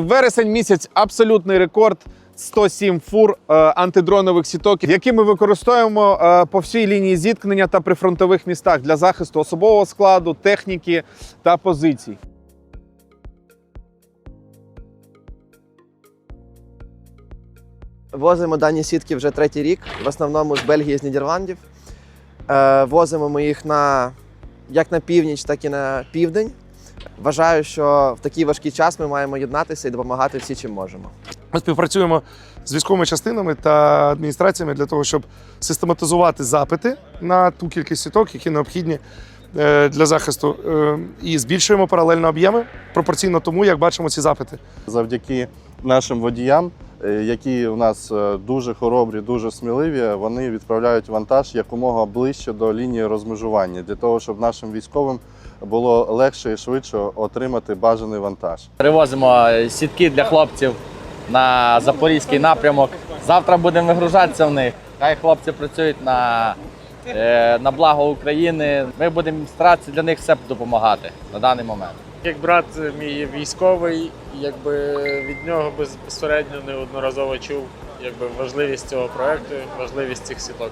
Вересень місяць абсолютний рекорд. 107 фур е, антидронових сіток, які ми використовуємо е, по всій лінії зіткнення та прифронтових містах для захисту особового складу, техніки та позицій. Возимо дані сітки вже третій рік, в основному з Бельгії, з Нідерландів. Е, возимо ми їх на, як на північ, так і на південь. Вважаю, що в такий важкий час ми маємо єднатися і допомагати всі, чим можемо. Ми співпрацюємо з військовими частинами та адміністраціями для того, щоб систематизувати запити на ту кількість сіток, які необхідні е, для захисту, Е, і збільшуємо паралельно об'єми пропорційно тому, як бачимо ці запити. завдяки нашим водіям, які у нас е, дуже хоробрі, дуже сміливі, вони відправляють вантаж якомога ближче до лінії розмежування для того, щоб нашим військовим було легше і швидше отримати бажаний вантаж. Перевозимо сітки для хлопців на запорізький напрямок. Завтра будемо вигружатися в них. Хай хлопці працюють на, е, на благо України. Ми будемо старатися для них все допомагати на даний момент. Як брат мій військовий, якби від нього безпосередньо неодноразово чув якби важливість цього проекту, важливість цих сіток.